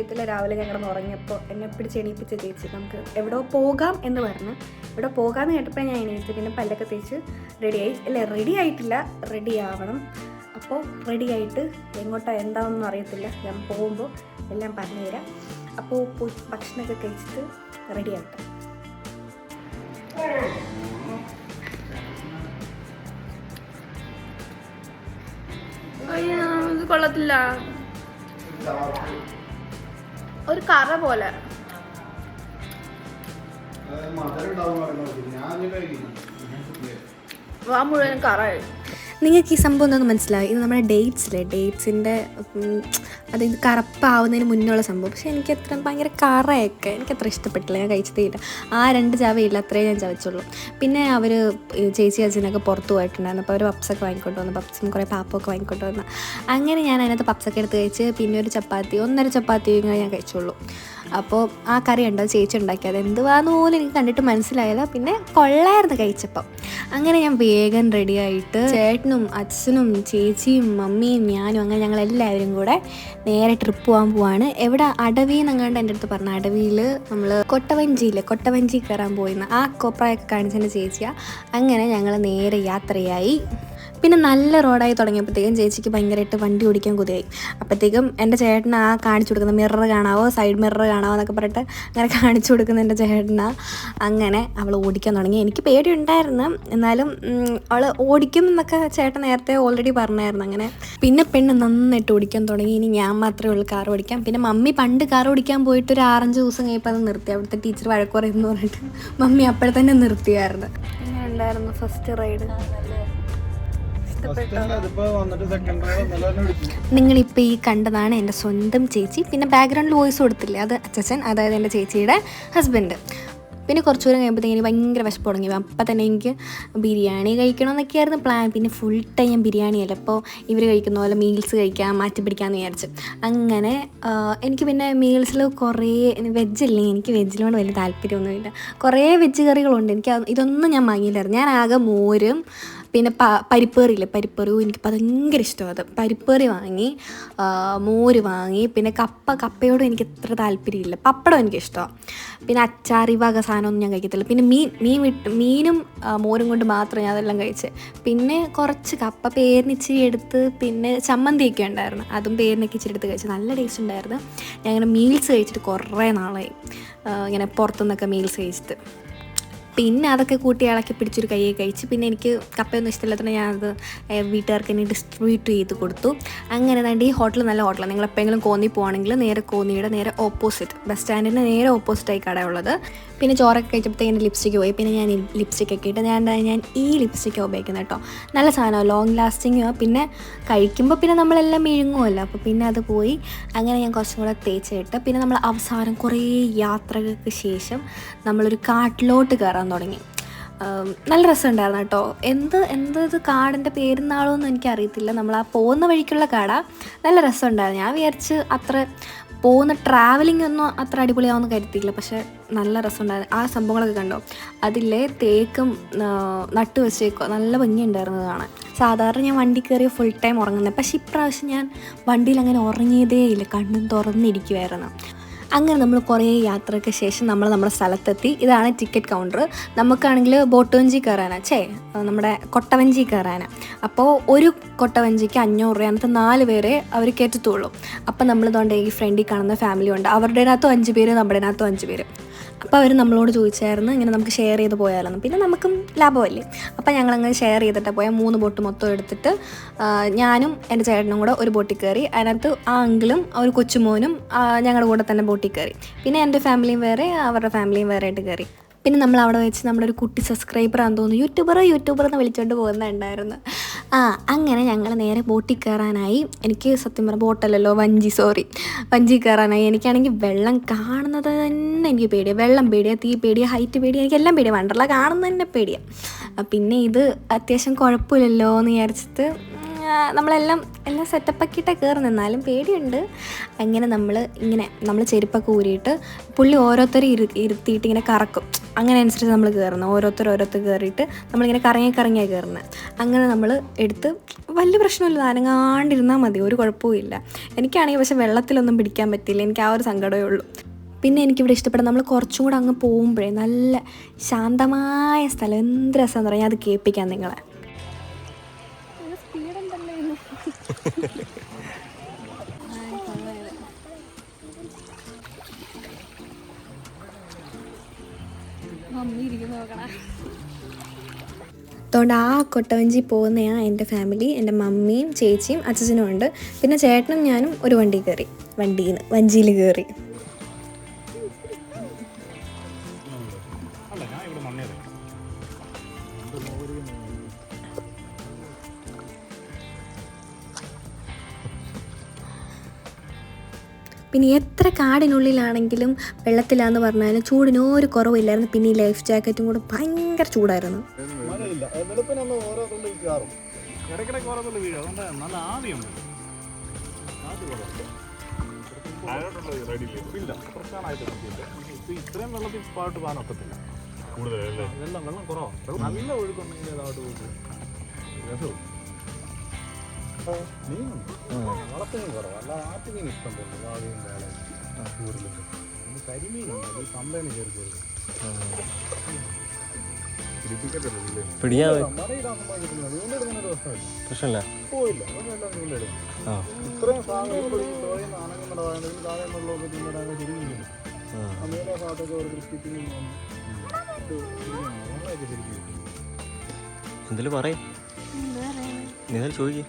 ഇന്നലെ രാവിലെ ഞങ്ങൾ ഉറങ്ങിയപ്പോൾ എന്നെ പിടിച്ച് എണീപ്പിച്ച ചേച്ചി നമുക്ക് എവിടെ പോകാം എന്ന് പറഞ്ഞ്. ഇവിടെ പോകാമെന്ന് കേട്ടപ്പോൾ ഞാൻ എണീറ്റ്. പിന്നെ പല്ലൊക്കെ തേച്ച് റെഡിയായി അല്ല റെഡി ആയിട്ടില്ല. റെഡി ആവണം. അപ്പോൾ റെഡി ആയിട്ട് എങ്ങോട്ടാണ് എന്താണെന്നൊന്നും അറിയത്തില്ല. ഞാൻ പോകുമ്പോൾ എല്ലാം പറഞ്ഞുതരാം അപ്പോൾ ഭക്ഷണമൊക്കെ കഴിച്ചിട്ട് റെഡി ആവട്ടെ. ഇത് കൊള്ളത്തില്ല. ഒരു കറ പോലെ. വാ മുഴുവൻ കറ. നിങ്ങൾക്ക് ഈ സംഭവം ഒന്നും മനസ്സിലാവും ഇത് നമ്മുടെ ഡേറ്റ്സിലെ ഡേറ്റ്സിന്റെ അതായത് കറുപ്പാവുന്നതിന് മുന്നുള്ള സംഭവം. പക്ഷേ എനിക്ക് അത്ര ഭയങ്കര കറയൊക്കെ എനിക്ക് അത്ര ഇഷ്ടപ്പെട്ടില്ല. ഞാൻ കഴിച്ചതേയില്ല ആ രണ്ട് ചവയില്ല അത്രേ ഞാൻ ചവച്ചുള്ളൂ. പിന്നെ അവർ ചേച്ചി അച്ഛനൊക്കെ പുറത്ത് പോയിട്ടുണ്ടായിരുന്നു. അപ്പോൾ അവർ പപ്സൊക്കെ വാങ്ങിക്കൊണ്ട് വന്നു. പപ്സും കുറേ പാപ്പൊക്കെ വാങ്ങിക്കൊണ്ട് വന്നു. അങ്ങനെ ഞാൻ അതിനകത്ത് പപ്സൊക്കെ എടുത്ത് കഴിച്ച് പിന്നെ ഒരു ചപ്പാത്തി ഒന്നര ചപ്പാത്തി ഞാൻ കഴിച്ചുള്ളൂ. അപ്പോൾ ആ കറി ഉണ്ടോ ചേച്ചി ഉണ്ടാക്കിയത്. എന്തുവാന്ന് പോലും എനിക്ക് കണ്ടിട്ട് മനസ്സിലായില്ല. പിന്നെ കൊള്ളായിരുന്നു കഴിച്ചപ്പം. അങ്ങനെ ഞാൻ വേഗം റെഡിയായിട്ട് ചേട്ടനും അച്ഛനും ചേച്ചിയും മമ്മിയും ഞാനും അങ്ങനെ ഞങ്ങൾ എല്ലാവരും കൂടെ നേരെ ട്രിപ്പ് പോകാൻ പോവാണ്. എവിടെ? അടവി എന്നങ്ങാണ്ട് എന്റെ അടുത്ത് പറഞ്ഞ. അടവിയിൽ നമ്മൾ കൊട്ടവഞ്ചിയില്ലേ? കൊട്ടവഞ്ചി കയറാൻ പോയിന്ന്. ആ കൊപ്രയൊക്കെ കാണിച്ചതിന്റെ ചേച്ചിയാണ് അങ്ങനെ ഞങ്ങൾ നേരെ യാത്രയായി. പിന്നെ നല്ല റോഡായി തുടങ്ങിയപ്പോഴത്തേക്കും ചേച്ചിക്ക് ഭയങ്കരമായിട്ട് വണ്ടി ഓടിക്കാൻ കൊതിയായി. അപ്പോഴത്തേക്കും എന്റെ ചേട്ടൻ ആ കാണിച്ചു കൊടുക്കുന്ന മിറർ കാണാവോ സൈഡ് മിറർ കാണാവോ എന്നൊക്കെ പറഞ്ഞിട്ട് അങ്ങനെ കാണിച്ചു കൊടുക്കുന്ന എന്റെ ചേട്ടനാ. അങ്ങനെ അവൾ ഓടിക്കാൻ തുടങ്ങി. എനിക്ക് പേടിയുണ്ടായിരുന്നു. എന്നാലും അവൾ ഓടിക്കും എന്നൊക്കെ ചേട്ടൻ നേരത്തെ ഓൾറെഡി പറഞ്ഞായിരുന്നു. അങ്ങനെ പിന്നെ പെണ്ണ് നന്നായിട്ട് ഓടിക്കാൻ തുടങ്ങി. ഇനി ഞാൻ മാത്രമേ ഉള്ളൂ കാർ ഓടിക്കാം പിന്നെ മമ്മി പണ്ട് കാർ ഓടിക്കാൻ പോയിട്ട് ഒരു ആറഞ്ച് ദിവസം കഴിയപ്പോൾ അത് നിർത്തി. അവിടുത്തെ ടീച്ചർ വഴക്കുറയുന്നു പറഞ്ഞിട്ട് മമ്മി അപ്പോഴത്തന്നെ നിർത്തിയായിരുന്നു. ഉണ്ടായിരുന്നു ഫസ്റ്റ് റൈഡ് നിങ്ങളിപ്പോൾ ഈ കണ്ടതാണ് എന്റെ സ്വന്തം ചേച്ചി. പിന്നെ ബാക്ക്ഗ്രൗണ്ടിൽ വോയിസ് കൊടുത്തില്ലേ? അത് അച്ഛൻ അതായത് എന്റെ ചേച്ചിയുടെ ഹസ്ബൻഡ് പിന്നെ കുറച്ച് ദൂരം കഴിയുമ്പോഴത്തേക്കും എനിക്ക് ഭയങ്കര വിശപ്പ് തുടങ്ങി. അപ്പം തന്നെ എനിക്ക് ബിരിയാണി കഴിക്കണം കഴിക്കണമെന്നൊക്കെയായിരുന്നു പ്ലാൻ പിന്നെ ഫുൾ ടൈം ഞാൻ ബിരിയാണി അല്ല. അപ്പോൾ ഇവർ കഴിക്കുന്ന പോലെ മീൽസ് കഴിക്കാം മാറ്റി പിടിക്കാമെന്ന് വിചാരിച്ചു. അങ്ങനെ എനിക്ക് പിന്നെ മീൽസിൽ കുറേ വെജ്ജല്ലേ എനിക്ക് വെജിനോട് വലിയ താല്പര്യമൊന്നുമില്ല. കുറേ വെജ് കറികളുണ്ട്. എനിക്ക് ഇതൊന്നും ഞാൻ വാങ്ങിയില്ലായിരുന്നു. ഞാൻ ആകെ മോരും പിന്നെ പ പരിപ്പേറിയില്ലേ? പരിപ്പേറി. എനിക്ക് ഭയങ്കര ഇഷ്ടമാണ് അത്. പരിപ്പേറി വാങ്ങി മോര് വാങ്ങി പിന്നെ കപ്പ കപ്പയോട് എനിക്ക് എത്ര താല്പര്യമില്ല. പപ്പടം എനിക്കിഷ്ടമാണ് പിന്നെ അച്ചാറി വക സാധനമൊന്നും ഞാൻ കഴിക്കത്തില്ല. പിന്നെ മീൻ മീൻ വിട്ട് മീനും മോരും കൊണ്ട് മാത്രം ഞാൻ അതെല്ലാം കഴിച്ച്. പിന്നെ കുറച്ച് കപ്പ പേരിന് ഇച്ചിരി എടുത്ത് പിന്നെ ചമ്മന്തിയൊക്കെ ഉണ്ടായിരുന്നു. അതും പേരിനൊക്കെ ഇച്ചിരി എടുത്ത് കഴിച്ചു. നല്ല ടേസ്റ്റ് ഉണ്ടായിരുന്നു. ഞാൻ ഇങ്ങനെ മീൽസ് കഴിച്ചിട്ട് കുറേ നാളായി. ഇങ്ങനെ പുറത്തുനിന്നൊക്കെ മീൽസ് കഴിച്ചിട്ട്. പിന്നെ അതൊക്കെ കൂട്ടി ഇളക്കി പിടിച്ചൊരു കയ്യെ കഴിച്ച് പിന്നെ എനിക്ക് കപ്പയൊന്നും ഇഷ്ടമില്ലാത്തതുകൊണ്ട് ഞാനത് വീട്ടുകാർക്ക് ഇനി ഡിസ്ട്രിബ്യൂട്ട് ചെയ്ത് കൊടുത്തു. അങ്ങനെ തന്നെ ഈ ഹോട്ടൽ നല്ല ഹോട്ടലാണ്. നിങ്ങൾ എപ്പോഴെങ്കിലും കോന്നി പോകുകയാണെങ്കിൽ നേരെ കോന്നിയുടെ നേരെ ഓപ്പോസിറ്റ് ബസ് സ്റ്റാൻഡിന്റെ നേരെ ഓപ്പോസിറ്റായി കട ഉള്ളത്. പിന്നെ ചോറൊക്കെ കഴിച്ചപ്പോഴത്തേക്ക് എന്റെ ലിപ്സ്റ്റിക്ക് പോയി. പിന്നെ ഞാൻ ലിപ്സ്റ്റിക്ക് ഒക്കെ ഇട്ട് ഞാൻ ഞാൻ ഈ ലിപ്സ്റ്റിക്കാണ് ഉപയോഗിക്കുന്നത് കേട്ടോ. നല്ല സാധനമാണ് ലോങ് ലാസ്റ്റിംഗ് പിന്നെ കഴിക്കുമ്പോൾ പിന്നെ നമ്മളെല്ലാം മെഴുങ്ങുമല്ലോ അപ്പോൾ പിന്നെ അത് പോയി. അങ്ങനെ ഞാൻ കുറച്ചും കൂടെ തേച്ചിട്ട് പിന്നെ നമ്മൾ അവസാനം കുറേ യാത്രകൾക്ക് ശേഷം നമ്മളൊരു കാട്ടിലോട്ട് കയറാൻ തുടങ്ങി. നല്ല രസമുണ്ടായിരുന്നു കേട്ടോ. എന്ത് എന്ത് ഇത് കാടിന്റെ പേരുന്നാളോന്നും എനിക്കറിയത്തില്ല. നമ്മൾ ആ പോകുന്ന വഴിക്കുള്ള കാടാ. നല്ല രസമുണ്ടായിരുന്നു. ഞാൻ വിചാരിച്ച് അത്ര പോകുന്ന ട്രാവലിംഗ് ഒന്നും അത്ര അടിപൊളിയാവുമെന്ന് കരുത്തിയില്ല പക്ഷേ നല്ല രസമുണ്ടായിരുന്നു. ആ സംഭവങ്ങളൊക്കെ കണ്ടോ? അതിലെ തേക്കും നട്ടു വെച്ചേക്കോ. നല്ല ഭംഗിയുണ്ടായിരുന്നു കാണാൻ. സാധാരണ ഞാൻ വണ്ടി കയറിയ ഫുൾ ടൈം ഉറങ്ങുന്നത്. പക്ഷേ ഇപ്രാവശ്യം ഞാൻ വണ്ടിയിൽ അങ്ങനെ ഉറങ്ങിയതേ ഇല്ല കണ്ണും തുറന്നിരിക്കുമായിരുന്നു അങ്ങനെ നമ്മൾ കുറേ യാത്രയ്ക്ക് ശേഷം നമ്മൾ നമ്മുടെ സ്ഥലത്തെത്തി. ഇതാണ് ടിക്കറ്റ് കൗണ്ടർ നമുക്കാണെങ്കിൽ ബോട്ടുവഞ്ചി കയറാനാണ് ചേ നമ്മുടെ കൊട്ടവഞ്ചി കയറാനാണ് അപ്പോൾ ഒരു കൊട്ടവഞ്ചിക്ക് അഞ്ഞൂറ് രൂപ അന്നത്തെ നാല് പേരെ അവർ കയറ്റത്തുള്ളൂ. അപ്പം നമ്മൾ ഇതുകൊണ്ട് ഈ ഫ്രണ്ടിൽ കാണുന്ന ഫാമിലി ഉണ്ട് അവരുടെ അകത്തും അഞ്ച് പേര് നമ്മുടെ അകത്തും അഞ്ച് പേര്. അപ്പോൾ അവർ നമ്മളോട് ചോദിച്ചായിരുന്നു ഇങ്ങനെ നമുക്ക് ഷെയർ ചെയ്ത് പോയാലെന്ന് പിന്നെ നമുക്കും ലാഭമല്ലേ? അപ്പോൾ ഞങ്ങളങ്ങനെ ഷെയർ ചെയ്തിട്ട് പോയാൽ മൂന്ന് ബോട്ട് മൊത്തം എടുത്തിട്ട് ഞാനും എന്റെ ചേട്ടനും കൂടെ ഒരു ബോട്ടിൽ കയറി. അതിനകത്ത് ആ അങ്കിളും ഒരു കൊച്ചുമോനും ഞങ്ങളുടെ കൂടെ തന്നെ ബോട്ടിൽ കയറി. പിന്നെ എന്റെ ഫാമിലിയും വേറെ അവരുടെ ഫാമിലിയും വേറെ ആയിട്ട് കയറി. പിന്നെ നമ്മൾ അവിടെ വെച്ച് നമ്മുടെ ഒരു കുട്ടി സബ്സ്ക്രൈബർ ആണെന്ന് തോന്നുന്നു. യൂട്യൂബർ യൂട്യൂബർ എന്ന് വിളിച്ചുകൊണ്ട് പോകുന്നുണ്ടായിരുന്നു ആ അങ്ങനെ ഞങ്ങൾ നേരെ ബോട്ടിൽ കയറാനായി. എനിക്ക് സത്യം പറഞ്ഞ ബോട്ടല്ലല്ലോ വഞ്ചി സോറി വഞ്ചി കയറാനായി. എനിക്കാണെങ്കിൽ വെള്ളം കാണുന്നത് തന്നെ എനിക്ക് പേടിയാണ് വെള്ളം പേടിയാണ് തീ പേടിയാണ് ഹൈറ്റ് പേടിയാണ് എനിക്കെല്ലാം പേടിയാണ് വണ്ടർല കാണുന്നത് തന്നെ പേടിയാണ് പിന്നെ ഇത് അത്യാവശ്യം കുഴപ്പമില്ലല്ലോ എന്ന് വിചാരിച്ചിട്ട് നമ്മളെല്ലാം എല്ലാം സെറ്റപ്പാക്കിയിട്ടേ കയറി നിന്നാലും പേടിയുണ്ട്. അങ്ങനെ നമ്മൾ ഇങ്ങനെ നമ്മൾ ചെരുപ്പൊക്കെ ഊരിയിട്ട് പുള്ളി ഓരോരുത്തരും ഇരു ഇരുത്തിയിട്ട് ഇങ്ങനെ കറക്കും. അങ്ങനെ അനുസരിച്ച് നമ്മൾ കയറുന്നത് ഓരോരുത്തർ ഓരോരുത്തർ കയറിയിട്ട് നമ്മളിങ്ങനെ കറങ്ങി കറങ്ങിയാണ് കയറുന്നത് അങ്ങനെ നമ്മൾ എടുത്ത് വലിയ പ്രശ്നമില്ല. അനങ്ങാണ്ടിരുന്നാൽ മതി. ഒരു കുഴപ്പവും എനിക്കാണെങ്കിൽ പക്ഷേ വെള്ളത്തിലൊന്നും പിടിക്കാൻ പറ്റില്ല. എനിക്ക് ആ ഒരു സങ്കടമേ ഉള്ളൂ. പിന്നെ എനിക്കിവിടെ ഇഷ്ടപ്പെട്ട നമ്മൾ കുറച്ചും കൂടെ അങ്ങ് പോകുമ്പോഴേ നല്ല ശാന്തമായ സ്ഥലം. എന്ത് രസമെന്ന് പറഞ്ഞാൽ അത് കേൾപ്പിക്കാം നിങ്ങളെ. അതുകൊണ്ട് ആ കൊട്ടവഞ്ചി പോകുന്നതാണ് എന്റെ ഫാമിലി എന്റെ മമ്മിയും ചേച്ചിയും അച്ഛനും ഉണ്ട്. പിന്നെ ചേട്ടനും ഞാനും ഒരു വണ്ടി കയറി വണ്ടിയിൽ നിന്ന് വഞ്ചിയിൽ കയറി. പിന്നെ എത്ര കാടിനുള്ളിലാണെങ്കിലും വെള്ളത്തിലാന്ന് പറഞ്ഞാലും ചൂടിന് ഒരു കുറവില്ലായിരുന്നു. പിന്നെ ഈ ലൈഫ് ജാക്കറ്റും കൂടെ ഭയങ്കര ചൂടായിരുന്നു. നല്ല ആവിയുണ്ട്. ഇല്ല. പ്രശ്നമായിട്ട് ഇപ്പൊ ഇത്രയും വെള്ളത്തിൽ പാട്ട് പോകാൻ ഒക്കത്തില്ല. കൂടുതലല്ലേ? വെള്ളം വെള്ളം കുറവാണ് നല്ല ഒഴുക്കുണ്ടെങ്കിൽ പോകും രസവും. വളർത്തുമീൻ കുറവ്. അല്ലാതെ ആറ്റുമീൻ ഇഷ്ടം പോലെ വാഴയും കാളയും കൂടുതലും പിന്നെ കരിമീനുണ്ട് ഈ പമ്പേനെ ചേർക്കരുത് എന്തെങ്കിലും പിടിയാ പ്രശ്നമില്ല. പോയില്ല. ഇത്രയും സാധനം ഇപ്പോൾ ഈ താഴെ വെള്ളമൊക്കെ തിന്നിടാൻ ഭാഗത്തൊക്കെ ഒരു. എന്തേലും പറയും. നീ ചോദിക്കേ.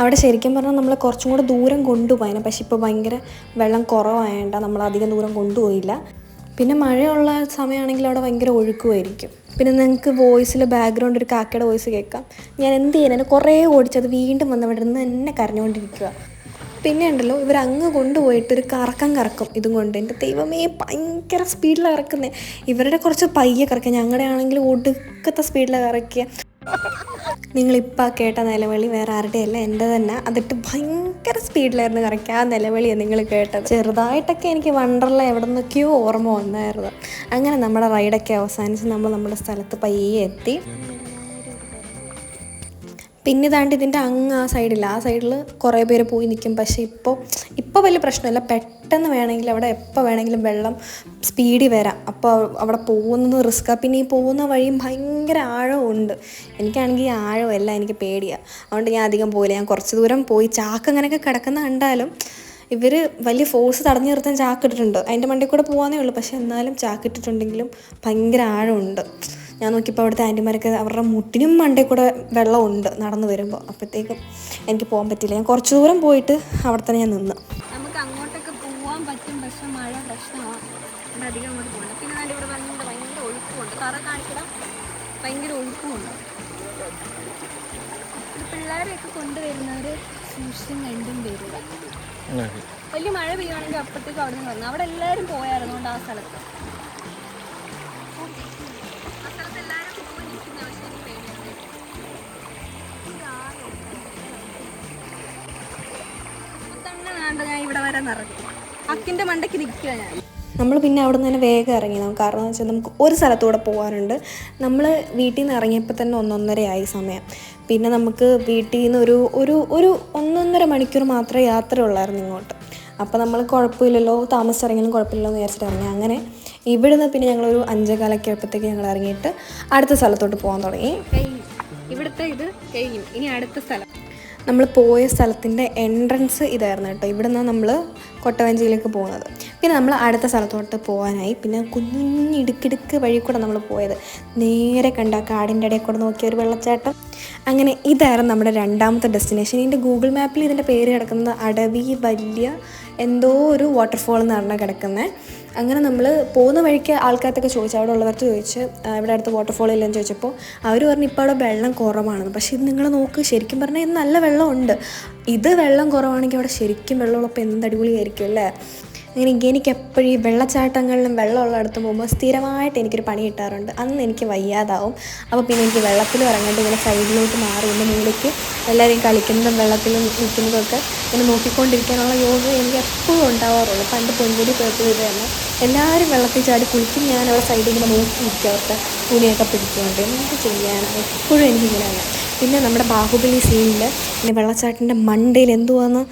അവിടെ ശരിക്കും പറഞ്ഞാൽ നമ്മൾ കുറച്ചും കൂടെ ദൂരം കൊണ്ടുപോയേനെ. പക്ഷെ ഇപ്പോൾ ഭയങ്കര വെള്ളം കുറവായതുകൊണ്ട് നമ്മൾ അധികം ദൂരം കൊണ്ടുപോയില്ല. പിന്നെ മഴയുള്ള സമയമാണെങ്കിൽ അവിടെ ഭയങ്കര ഒഴുക്കുമായിരിക്കും പിന്നെ നിങ്ങൾക്ക് വോയിസിൽ ബാക്ക്ഗ്രൗണ്ട് ഒരു കാക്കയുടെ വോയിസ് കേൾക്കാം. ഞാൻ എന്ത് ചെയ്യുന്നതിന് കുറേ ഓടിച്ചത് വീണ്ടും വന്ന് അവിടെ നിന്ന് എന്നെ കരഞ്ഞുകൊണ്ടിരിക്കുക പിന്നെ ഉണ്ടല്ലോ ഇവർ അങ്ങ് കൊണ്ടുപോയിട്ട് ഒരു കറക്കം കറക്കും ഇതും കൊണ്ട്. എന്റെ ദൈവമേ ഭയങ്കര സ്പീഡിലാണ് കറക്കുന്നത് ഇവരുടെ കുറച്ച് പയ്യെ കറക്കുക. ഞങ്ങളുടെ ആണെങ്കിൽ ഒടുക്കത്തെ സ്പീഡിൽ കറക്കുക. നിങ്ങളിപ്പോൾ കേട്ട നിലവിളി വേറെ ആരുടെയല്ല എന്റെ തന്നെ അതിട്ട് ഭയങ്കര സ്പീഡിലായിരുന്നു കറക്റ്റ് ആ നിലവിളിയാണ് നിങ്ങൾ കേട്ടത്. ചെറുതായിട്ടൊക്കെ എനിക്ക് വണ്ടർല എവിടെ നിന്നൊക്കെയോ ഓർമ്മ വന്നായിരുന്നു. അങ്ങനെ നമ്മുടെ റൈഡൊക്കെ അവസാനിച്ച് നമ്മൾ നമ്മുടെ സ്ഥലത്ത് പയ്യെ എത്തി. പിന്നെ ഇതാണ്ട് ഇതിന്റെ അങ്ങ് ആ സൈഡില്ല ആ സൈഡിൽ കുറേ പേര് പോയി നിൽക്കും പക്ഷേ ഇപ്പോൾ ഇപ്പോൾ വലിയ പ്രശ്നമില്ല. പെട്ടെന്ന് വേണമെങ്കിൽ അവിടെ എപ്പോൾ വേണമെങ്കിലും വെള്ളം സ്പീഡിൽ വരാം. അപ്പോൾ അവിടെ പോകുന്നത് റിസ്ക്കാണ് പിന്നെ ഈ പോകുന്ന വഴിയും ഭയങ്കര ആഴമുണ്ട് എനിക്കാണെങ്കിൽ ഈ ആഴമല്ല എനിക്ക് പേടിയാണ് അതുകൊണ്ട് ഞാൻ അധികം പോയില്ല ഞാൻ കുറച്ച് ദൂരം പോയി ചാക്ക് അങ്ങനെയൊക്കെ കിടക്കുന്ന കണ്ടാലും ഇവർ വലിയ ഫോഴ്സ് തടഞ്ഞു നിർത്താൻ ചാക്കിട്ടിട്ടുണ്ട് അതിന്റെ മണ്ടിൽ കൂടെ പോകാനേ ഉള്ളൂ. പക്ഷേ എന്നാലും ചാക്കിട്ടിട്ടുണ്ടെങ്കിലും ഭയങ്കര ആഴമുണ്ട് ഞാൻ നോക്കിയപ്പോൾ അവിടുത്തെ ആന്റിമാരൊക്കെ അവരുടെ മുട്ടിനും മണ്ടേ കൂടെ വെള്ളമുണ്ട് നടന്നു വരുമ്പോൾ അപ്പോഴത്തേക്കും എനിക്ക് പോകാൻ പറ്റില്ല ഞാൻ കുറച്ച് ദൂരം പോയിട്ട് അവിടെ തന്നെ ഞാൻ നിന്ന്. നമുക്ക് അങ്ങോട്ടൊക്കെ പോകാൻ പറ്റും. പക്ഷെ മഴ പ്രശ്നമാണ് അധികം അങ്ങോട്ട് പോകണം പിന്നെ ഞാൻ ഇവിടെ ഭയങ്കര ഭയങ്കര ഒഴുക്കുമുണ്ട്. തറ കാണിക്കണം ഭയങ്കര ഒഴുക്കുമുണ്ട്. പിള്ളേരെയൊക്കെ കൊണ്ടുവരുന്നവർ സൂക്ഷിച്ചും കണ്ടും വരിക. വലിയ മഴ പെയ്യുവാണെങ്കിൽ അപ്പോഴത്തേക്കും അവിടെ നിന്ന് വന്നു. അവിടെ എല്ലാവരും പോയായിരുന്നു? ആ സ്ഥലത്ത്. വരെ നിറഞ്ഞു. അക്കിന്റെ മണ്ടയ്ക്ക് നിൽക്കുക ഞാൻ. നമ്മൾ പിന്നെ അവിടെ നിന്ന് തന്നെ വേഗം ഇറങ്ങി. നമുക്ക് കാരണം എന്ന് വെച്ചാൽ നമുക്ക് ഒരു സ്ഥലത്തൂടെ പോകാനുണ്ട്. നമ്മൾ വീട്ടിൽ നിന്ന് ഇറങ്ങിയപ്പോൾ തന്നെ ഒന്നൊന്നരയായി സമയം. പിന്നെ നമുക്ക് വീട്ടിൽ നിന്ന് ഒരു ഒരു ഒരു ഒന്നൊന്നര മണിക്കൂർ മാത്രമേ യാത്ര ഉള്ളായിരുന്നു ഇങ്ങോട്ട്. അപ്പോൾ നമ്മൾ കുഴപ്പമില്ലല്ലോ താമസിച്ചിറങ്ങിയാലും കുഴപ്പമില്ലല്ലോ എന്ന് വിചാരിച്ചിട്ട് ഇറങ്ങി. അങ്ങനെ ഇവിടുന്ന് പിന്നെ ഞങ്ങളൊരു അഞ്ചേകാലൊക്കെ ആയപ്പോഴത്തേക്ക് ഞങ്ങൾ ഇറങ്ങിയിട്ട് അടുത്ത സ്ഥലത്തോട്ട് പോകാൻ തുടങ്ങി. ഇവിടുത്തെ ഇത് കഴിഞ്ഞു ഇനി അടുത്ത സ്ഥലം. നമ്മൾ പോയ സ്ഥലത്തിന്റെ എൻട്രൻസ് ഇതായിരുന്നു കേട്ടോ. ഇവിടെ നിന്നാണ് നമ്മൾ കൊട്ടവഞ്ചിയിലേക്ക് പോകുന്നത്. പിന്നെ നമ്മൾ അടുത്ത സ്ഥലത്തോട്ട് പോകാനായി. പിന്നെ കുഞ്ഞിടുക്കിടുക്ക് വഴി കൂടെ നമ്മൾ പോയത്. നേരെ കണ്ട കാടിന്റെ ഇടയിൽ കൂടെ നോക്കിയ ഒരു വെള്ളച്ചാട്ടം. അങ്ങനെ ഇതായിരുന്നു നമ്മുടെ രണ്ടാമത്തെ ഡെസ്റ്റിനേഷൻ ഇതിന്റെ ഗൂഗിൾ മാപ്പിൽ ഇതിന്റെ പേര് കിടക്കുന്നത് അടവി വലിയ എന്തോ ഒരു വാട്ടർഫോൾ എന്ന് പറഞ്ഞാൽ കിടക്കുന്നത് അങ്ങനെ നമ്മൾ പോകുന്ന വഴിക്ക് ആൾക്കാർക്കൊക്കെ ചോദിച്ചു അവിടെ ഉള്ളവർക്ക് ചോദിച്ച് ഇവിടെ അടുത്ത് വാട്ടർഫോൾ ഇല്ലെന്ന് ചോദിച്ചപ്പോൾ അവർ പറഞ്ഞു ഇപ്പോൾ അവിടെ വെള്ളം കുറവാണെന്ന്. പക്ഷേ ഇത് നിങ്ങൾ നോക്ക് ശരിക്കും പറഞ്ഞാൽ ഇത് നല്ല വെള്ളമുണ്ട്. ഇത് വെള്ളം കുറവാണെങ്കിൽ അവിടെ ശരിക്കും വെള്ളമുള്ളപ്പോൾ എന്ത് അടിപൊളിയായിരിക്കും അല്ലേ? അങ്ങനെ എനിക്ക് എപ്പോഴും ഈ വെള്ളച്ചാട്ടങ്ങളിലും വെള്ളമുള്ള അടുത്ത് പോകുമ്പോൾ സ്ഥിരമായിട്ട് എനിക്കൊരു പണി കിട്ടാറുണ്ട്. അന്ന് എനിക്ക് വയ്യാതാവും. അപ്പോൾ പിന്നെ എനിക്ക് വെള്ളത്തിൽ ഇറങ്ങേണ്ടി ഇങ്ങനെ സൈഡിലോട്ട് മാറി എന്റെ മൂലയ്ക്ക് എല്ലാവരെയും കളിക്കുന്നതും വെള്ളത്തിലും നിൽക്കുന്നതൊക്കെ ഇങ്ങനെ നോക്കിക്കൊണ്ടിരിക്കാനുള്ള യോഗ എനിക്ക് എപ്പോഴും ഉണ്ടാവാറുള്ളൂ. പണ്ട് പൊൻകുടി പോയപ്പോൾ ഇത് തന്നെ എല്ലാവരും വെള്ളത്തിൽ ചാടി കുളിക്കും. ഞാൻ അവിടെ സൈഡിൽ ഇങ്ങനെ നോക്കി നിൽക്കും. അവർക്ക് തുണിയൊക്കെ പിടിച്ചുകൊണ്ട് എന്ത് ചെയ്യാനാണ് എപ്പോഴും എനിക്കിങ്ങനെയാണ് പിന്നെ നമ്മുടെ ബാഹുബലി സീനിൽ പിന്നെ വെള്ളച്ചാട്ടിന്റെ മണ്ടയിൽ എന്തുവാന്ന്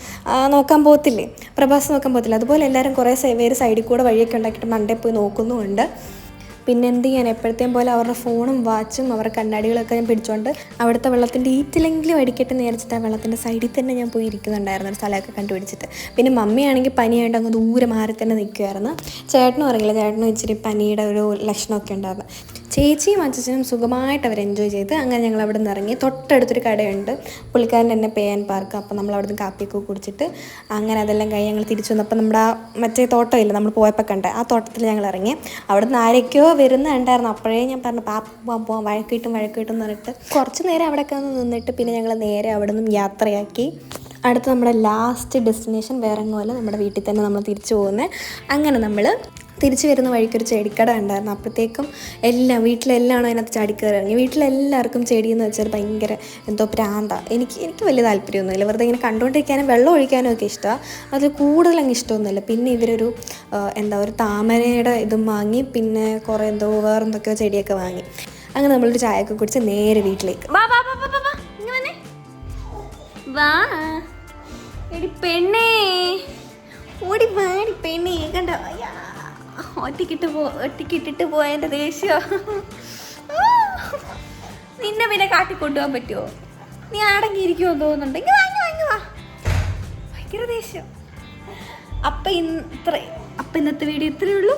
നോക്കാൻ പോകത്തില്ലേ? പ്രഭാസ് നോക്കാൻ പോകത്തില്ല? അതുപോലെ എല്ലാവരും കുറേ പേര് സൈഡിൽ കൂടെ വഴിയൊക്കെ ഉണ്ടാക്കിയിട്ട് മണ്ടയിൽ പോയി നോക്കുന്നുമുണ്ട്. പിന്നെ എന്ത് ചെയ്യാൻ എപ്പോഴത്തെയും പോലെ അവരുടെ ഫോണും വാച്ചും അവരുടെ കണ്ണാടികളൊക്കെ ഞാൻ പിടിച്ചുകൊണ്ട് അവിടുത്തെ വെള്ളത്തിന്റെ ഈറ്റിലെങ്കിലും അടിക്കട്ടെ നേരിച്ചിട്ട് ആ വെള്ളത്തിന്റെ സൈഡിൽ തന്നെ ഞാൻ പോയി ഇരിക്കുന്നുണ്ടായിരുന്നു ഒരു സ്ഥലമൊക്കെ കണ്ടുപിടിച്ചിട്ട്. പിന്നെ മമ്മിയാണെങ്കിൽ പനിയായിട്ട് അങ്ങ് ദൂരെ മാറി തന്നെ നിൽക്കുമായിരുന്നു ചേട്ടനും അറിയില്ല ചേട്ടനും ഇച്ചിരി പനിയുടെ ഒരു ലക്ഷണമൊക്കെ ഉണ്ടായിരുന്നു. ചേച്ചിയും അച്ഛനും സുഖമായിട്ട് അവർ എൻജോയ് ചെയ്ത് അങ്ങനെ ഞങ്ങൾ അവിടെ നിന്ന് ഇറങ്ങി. തൊട്ടടുത്തൊരു കടയുണ്ട്. പുള്ളിക്കാരൻ എന്നെ പേ ആൻഡ് പാർക്ക് അപ്പോൾ നമ്മൾ അവിടെ നിന്ന് കാപ്പിയൊക്കെ കുടിച്ചിട്ട് അങ്ങനെ അതെല്ലാം കഴിഞ്ഞ് ഞങ്ങൾ തിരിച്ചു വന്നപ്പോൾ നമ്മുടെ മറ്റേ തോട്ടമില്ല നമ്മൾ പോയപ്പോൾ കണ്ട ആ തോട്ടത്തിൽ ഞങ്ങൾ ഇറങ്ങി. അവിടെ നിന്ന് ആരൊക്കെയോ വരുന്നുണ്ടായിരുന്നു അപ്പോഴേ ഞാൻ പറഞ്ഞു പാ പോവാം പോവാം. വഴക്കിട്ടും വഴക്കിട്ടും പറഞ്ഞിട്ട് കുറച്ച് നേരം അവിടെയൊക്കെ ഒന്ന് നിന്നിട്ട് പിന്നെ ഞങ്ങൾ നേരെ അവിടെ നിന്നും യാത്രയാക്കി. അടുത്ത നമ്മുടെ ലാസ്റ്റ് ഡെസ്റ്റിനേഷൻ വേറെ പോലെ നമ്മുടെ വീട്ടിൽ തന്നെ നമ്മൾ തിരിച്ചു പോകുന്നത്. അങ്ങനെ നമ്മൾ തിരിച്ചു വരുന്ന വഴിക്കൊരു ചെടിക്കട ഉണ്ടായിരുന്നു. അപ്പോഴത്തേക്കും എല്ലാം വീട്ടിലെല്ലാം അതിനകത്ത് ചാടിക്കയറി ഇറങ്ങി വീട്ടിലെല്ലാവർക്കും ചെടിയെന്ന് വെച്ചാൽ ഭയങ്കര എന്തോ പ്രാന്ത. എനിക്ക് എനിക്ക് വലിയ താല്പര്യമൊന്നുമില്ല. വെറുതെ ഇങ്ങനെ കണ്ടുകൊണ്ടിരിക്കാനും വെള്ളം ഒഴിക്കാനും ഒക്കെ ഇഷ്ടമാണ് അതിൽ കൂടുതൽ അങ്ങ് ഇഷ്ടമൊന്നുമില്ല. പിന്നെ ഇവരൊരു എന്താ ഒരു താമരയുടെ ഇതും വാങ്ങി പിന്നെ കുറേ എന്തോ വേറെ എന്തൊക്കെയോ ചെടിയൊക്കെ വാങ്ങി. അങ്ങനെ നമ്മളൊരു ചായയൊക്കെ കുടിച്ച് നേരെ വീട്ടിലേക്ക്. വാ. എടി പെണ്ണേ. ഓടി വാടി പെണ്ണേ. കണ്ടോ? അയ്യാ. ഒറ്റക്കിട്ട് പോ ഒറ്റക്കിട്ടിട്ട് പോയതിന്റെ ദേഷ്യം. നിന്നെ പിന്നെ കാട്ടിക്കൊണ്ടുപോകാൻ പറ്റുമോ നീ അടങ്ങിയിരിക്കുമോ തോന്നുന്നുണ്ട്. തോന്നുന്നുണ്ടെങ്കിൽ വാങ്ങി വാങ്ങി വാ, ഭയങ്കര ദേഷ്യം. അപ്പം ഇത്ര. അപ്പം ഇന്നത്തെ വീഡിയോ ഇത്രയേ ഉള്ളൂ.